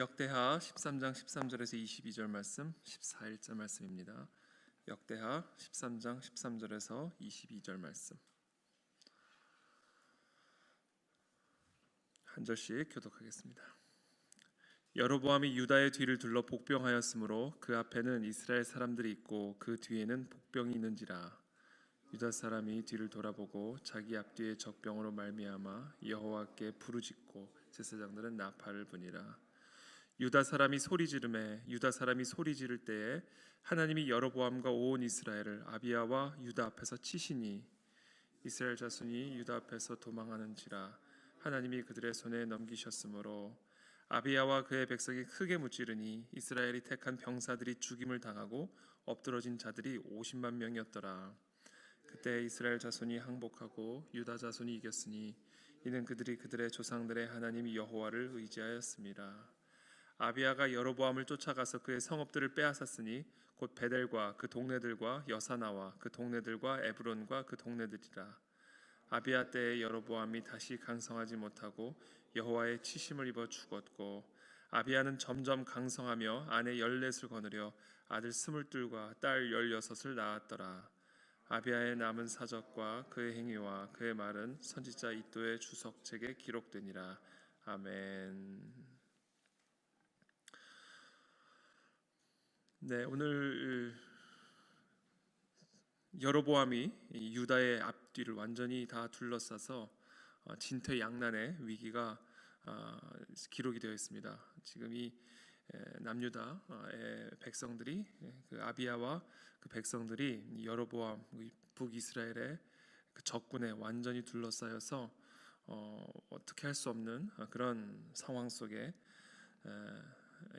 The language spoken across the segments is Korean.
역대하 13장 13절에서 22절 말씀, 14일절 말씀입니다. 역대하 13장 13절에서 22절 말씀. 한 절씩 교독하겠습니다. 여로보암이 유다의 뒤를 둘러 복병하였으므로 그 앞에는 이스라엘 사람들이 있고 그 뒤에는 복병이 있는지라 유다 사람이 뒤를 돌아보고 자기 앞뒤에 적병으로 말미암아 여호와께 부르짖고 제사장들은 나팔을 부니라 유다 사람이 소리 지르매 유다 사람이 소리 지를 때에 하나님이 여로보암과 온 이스라엘을 아비야와 유다 앞에서 치시니 이스라엘 자손이 유다 앞에서 도망하는지라 하나님이 그들의 손에 넘기셨으므로 아비야와 그의 백성이 크게 무찌르니 이스라엘이 택한 병사들이 죽임을 당하고 엎드러진 자들이 50만 명이었더라. 그때 이스라엘 자손이 항복하고 유다 자손이 이겼으니 이는 그들이 그들의 조상들의 하나님 여호와를 의지하였습니다. 아비야가 여로보암을 쫓아가서 그의 성읍들을 빼앗았으니 곧 베델과 그 동네들과 여사나와 그 동네들과 에브론과 그 동네들이라. 아비야 때에 여로보암이 다시 강성하지 못하고 여호와의 치심을 입어 죽었고 아비야는 점점 강성하며 아내 열넷을 거느려 아들 스물둘과 딸 열여섯을 낳았더라. 아비야의 남은 사적과 그의 행위와 그의 말은 선지자 이도의 주석책에 기록되니라. 아멘. 네, 오늘 여로보암이 유다의 앞뒤를 완전히 다 둘러싸서 어, 진퇴양난의 위기가 어, 기록이 되어 있습니다. 지금 이 남유다의 백성들이 그 아비야와 그 백성들이 여로보암 북이스라엘의 그 적군에 완전히 둘러싸여서 어, 어떻게 할 수 없는 그런 상황 속에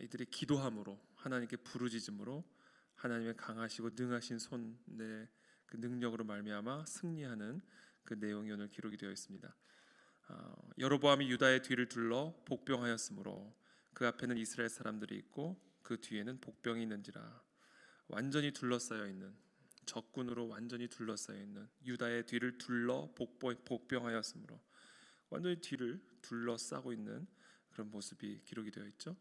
이들이 기도함으로 하나님께 부르짖음으로 하나님의 강하시고 능하신 손의 그 능력으로 말미암아 승리하는 그 내용이 오늘 기록이 되어 있습니다. 어, 여로보암이 유다의 뒤를 둘러 복병하였으므로 그 앞에는 이스라엘 사람들이 있고 그 뒤에는 복병이 있는지라 완전히 둘러싸여 있는 적군으로 완전히 둘러싸여 있는 유다의 뒤를 둘러 복병하였으므로 완전히 뒤를 둘러싸고 있는 그런 모습이 기록이 되어 있죠.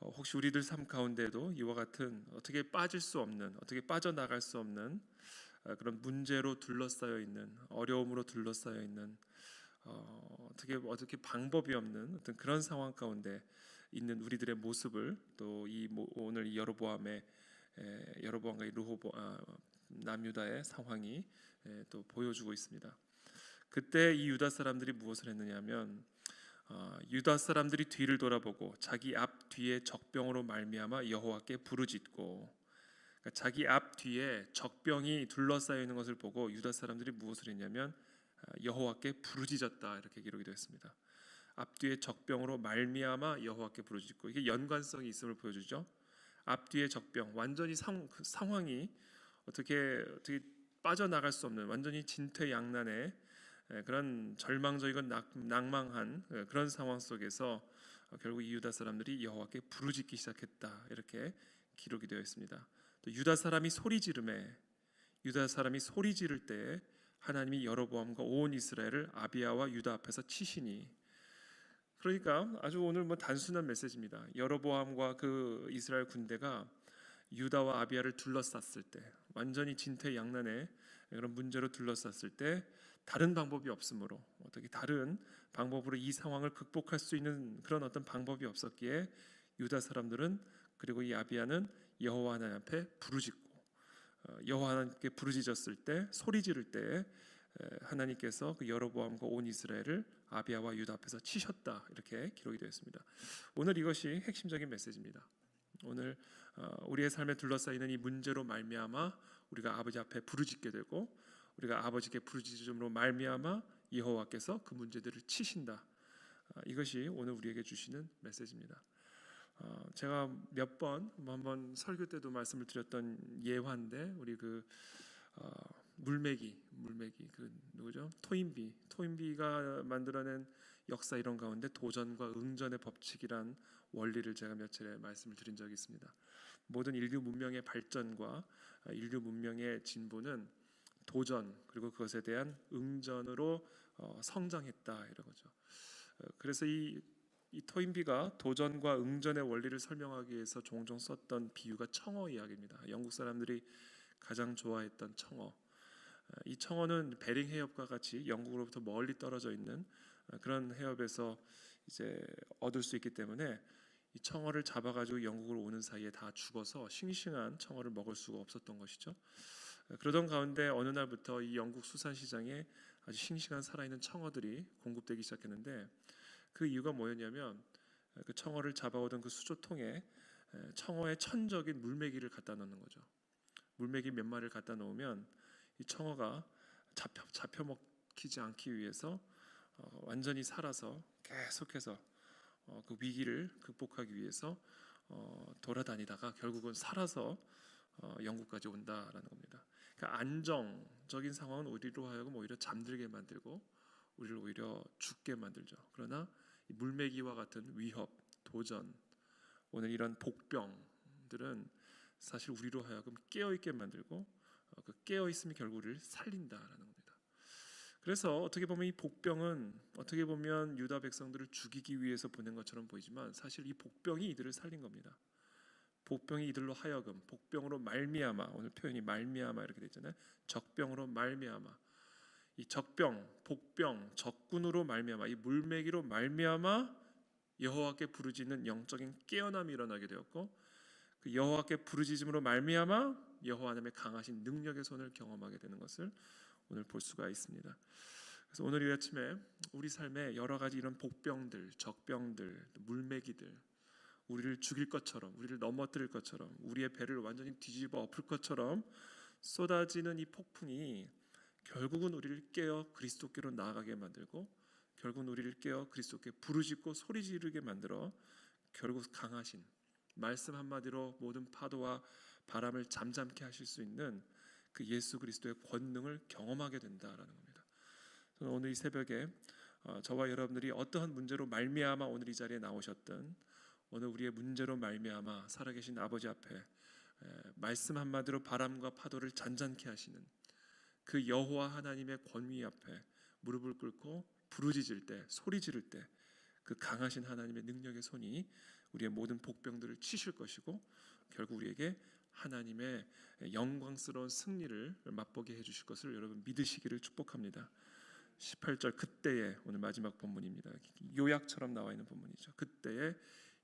어, 혹시 우리들 삶 가운데도 이와 같은 어떻게 빠질 수 없는 어떻게 빠져나갈 수 없는 어, 그런 문제로 둘러싸여 있는 어려움으로 둘러싸여 있는 어, 어떻게 어떻게 방법이 없는 어떤 그런 상황 가운데 있는 우리들의 모습을 또 이 오늘 이 여로보암의 여로보암과 루호보 아, 남유다의 상황이 에, 또 보여주고 있습니다. 그때 이 유다 사람들이 무엇을 했느냐면 어, 유다 사람들이 뒤를 돌아보고 자기 앞 뒤에 적병으로 말미암아 여호와께 부르짖고 그러니까 자기 앞 뒤에 적병이 둘러싸여 있는 것을 보고 유다 사람들이 무엇을 했냐면 어, 여호와께 부르짖었다 이렇게 기록이 되었습니다. 앞뒤에 적병으로 말미암아 여호와께 부르짖고 이게 연관성이 있음을 보여주죠. 앞뒤에 적병 완전히 상, 그 상황이 어떻게 어떻게 빠져나갈 수 없는 완전히 진퇴양난의 그런 절망적이고 낭망한 그런 상황 속에서 결국 이유다 사람들이 여호와께 부르짖기 시작했다 이렇게 기록이 되어 있습니다. 또 유다 사람이 소리 지르매 유다 사람이 소리 지를 때 하나님이 여로보암과 온 이스라엘을 아비야와 유다 앞에서 치시니 그러니까 아주 오늘 뭐 단순한 메시지입니다. 여로보암과 그 이스라엘 군대가 유다와 아비야를 둘러쌌을 때 완전히 진퇴양난의 그런 문제로 둘러쌌을 때 다른 방법이 없으므로 어떻게 다른 방법으로 이 상황을 극복할 수 있는 그런 어떤 방법이 없었기에 유다 사람들은 그리고 이 아비야는 여호와 하나님 앞에 부르짖고 어, 여호와 하나님께 부르짖었을 때 소리 지를 때 하나님께서 그 여로보암과 온 이스라엘을 아비야와 유다 앞에서 치셨다 이렇게 기록이 되어 있습니다. 오늘 이것이 핵심적인 메시지입니다. 오늘 어, 우리의 삶에 둘러싸이는 이 문제로 말미암아 우리가 아버지 앞에 부르짖게 되고 우리가 아버지께 부르짖음으로 말미암아 여호와께서 그 문제들을 치신다. 어, 이것이 오늘 우리에게 주시는 메시지입니다. 어, 제가 몇 번 한번 설교 때도 말씀을 드렸던 예화인데 우리 그 어, 물매기 물매기 그 누구죠 토인비 토인비가 만들어낸 역사 이런 가운데 도전과 응전의 법칙이란 원리를 제가 몇 차례 말씀을 드린 적이 있습니다. 모든 인류 문명의 발전과 인류 문명의 진보는 도전 그리고 그것에 대한 응전으로 어, 성장했다 이런 거죠. 어, 그래서 이 이 토인비가 도전과 응전의 원리를 설명하기 위해서 종종 썼던 비유가 청어 이야기입니다. 영국 사람들이 가장 좋아했던 청어. 아, 이 청어는 베링 해협과 같이 영국으로부터 멀리 떨어져 있는 아, 그런 해협에서 이제 얻을 수 있기 때문에 이 청어를 잡아가지고 영국으로 오는 사이에 다 죽어서 싱싱한 청어를 먹을 수가 없었던 것이죠. 아, 그러던 가운데 어느 날부터 이 영국 수산 시장에 아주 싱싱한 살아있는 청어들이 공급되기 시작했는데 그 이유가 뭐였냐면 그 청어를 잡아오던 그 수조통에 청어의 천적인 물메기를 갖다 넣는 거죠. 물메기 몇 마리를 갖다 놓으면 이 청어가 잡혀 잡혀 먹히지 않기 위해서 어, 완전히 살아서 계속해서 어, 그 위기를 극복하기 위해서 어, 돌아다니다가 결국은 살아서 어, 영국까지 온다라는 겁니다. 그러니까 안정적인 상황은 우리로 하여금 오히려 잠들게 만들고 우리를 오히려 죽게 만들죠. 그러나 이 물매기와 같은 위협, 도전, 오늘 이런 복병들은 사실 우리로 하여금 깨어 있게 만들고 어, 그 깨어 있음이 결국 우리를 살린다라는 겁니다. 그래서 어떻게 보면 이 복병은 어떻게 보면 유다 백성들을 죽이기 위해서 보낸 것처럼 보이지만 사실 이 복병이 이들을 살린 겁니다. 복병이 이들로 하여금 복병으로 말미암아 오늘 표현이 말미암아 이렇게 되잖아요. 적병으로 말미암아 이 적병, 복병, 적군으로 말미암아 이 물매기로 말미암아 여호와께 부르짖는 영적인 깨어남이 일어나게 되었고 그 여호와께 부르짖음으로 말미암아 여호와 하나님의 강하신 능력의 손을 경험하게 되는 것을 오늘 볼 수가 있습니다. 그래서 오늘 이 아침에 우리 삶에 여러 가지 이런 복병들, 적병들, 물매기들 우리를 죽일 것처럼 우리를 넘어뜨릴 것처럼 우리의 배를 완전히 뒤집어 엎을 것처럼 쏟아지는 이 폭풍이 결국은 우리를 깨어 그리스도께로 나아가게 만들고 결국은 우리를 깨어 그리스도께 부르짖고 소리 지르게 만들어 결국 강하신 말씀 한마디로 모든 파도와 바람을 잠잠케 하실 수 있는 그 예수 그리스도의 권능을 경험하게 된다라는 겁니다. 저는 오늘 이 새벽에 어, 저와 여러분들이 어떠한 문제로 말미암아 오늘 이 자리에 나오셨든 오늘 우리의 문제로 말미암아 살아계신 아버지 앞에 말씀 한마디로 바람과 파도를 잔잔케 하시는 그 여호와 하나님의 권위 앞에 무릎을 꿇고 부르짖을 때 소리 지를 때 그 강하신 하나님의 능력의 손이 우리의 모든 복병들을 치실 것이고 결국 우리에게 하나님의 영광스러운 승리를 맛보게 해주실 것을 여러분 믿으시기를 축복합니다. 18절 그때에 오늘 마지막 본문입니다. 요약처럼 나와 있는 본문이죠. 그때에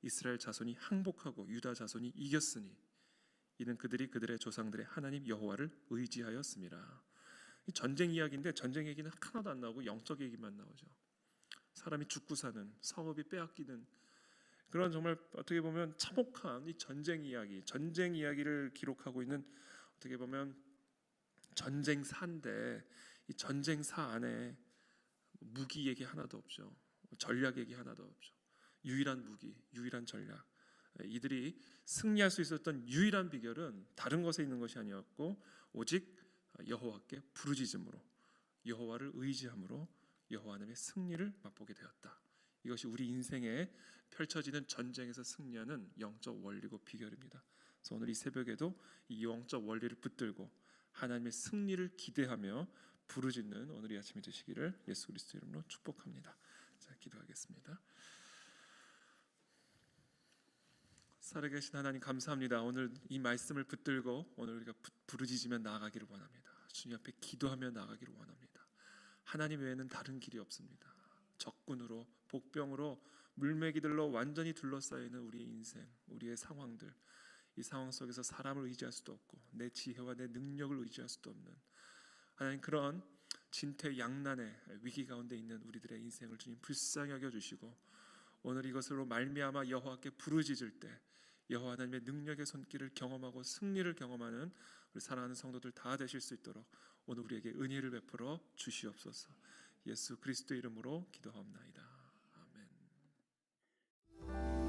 이스라엘 자손이 항복하고 유다 자손이 이겼으니 이는 그들이 그들의 조상들의 하나님 여호와를 의지하였습니다. 전쟁 이야기인데 전쟁 얘기는 하나도 안 나오고 영적 얘기만 나오죠. 사람이 죽고 사는 성읍이 빼앗기는 그런 정말 어떻게 보면 참혹한 이 전쟁 이야기, 전쟁 이야기를 기록하고 있는 어떻게 보면 전쟁사인데 이 전쟁사 안에 무기 얘기 하나도 없죠. 전략 얘기 하나도 없죠. 유일한 무기, 유일한 전략. 이들이 승리할 수 있었던 유일한 비결은 다른 것에 있는 것이 아니었고 오직 여호와께 부르짖음으로 여호와를 의지함으로 여호와 하나님의 승리를 맛보게 되었다. 이것이 우리 인생에 펼쳐지는 전쟁에서 승리하는 영적 원리고 비결입니다. 그래서 오늘 이 새벽에도 이 영적 원리를 붙들고 하나님의 승리를 기대하며 부르짖는 오늘 이 아침이 되시기를 예수 그리스도 이름으로 축복합니다. 자, 기도하겠습니다. 살아계신 하나님 감사합니다. 오늘 이 말씀을 붙들고 오늘 우리가 부르짖으며 나아가기를 원합니다. 주님 앞에 기도하며 나아가기를 원합니다. 하나님 외에는 다른 길이 없습니다. 적군으로 복병으로 물매기들로 완전히 둘러싸여 있는 우리의 인생, 우리의 상황들 이 상황 속에서 사람을 의지할 수도 없고 내 지혜와 내 능력을 의지할 수도 없는 하나님 그런 진퇴양난의 위기 가운데 있는 우리들의 인생을 주님 불쌍히 여겨 주시고 오늘 이것으로 말미암아 여호와께 부르짖을 때 여호와 하나님의 능력의 손길을 경험하고 승리를 경험하는 우리 사랑하는 성도들 다 되실 수 있도록 오늘 우리에게 은혜를 베풀어 주시옵소서. 예수 그리스도 이름으로 기도합나이다. 아멘.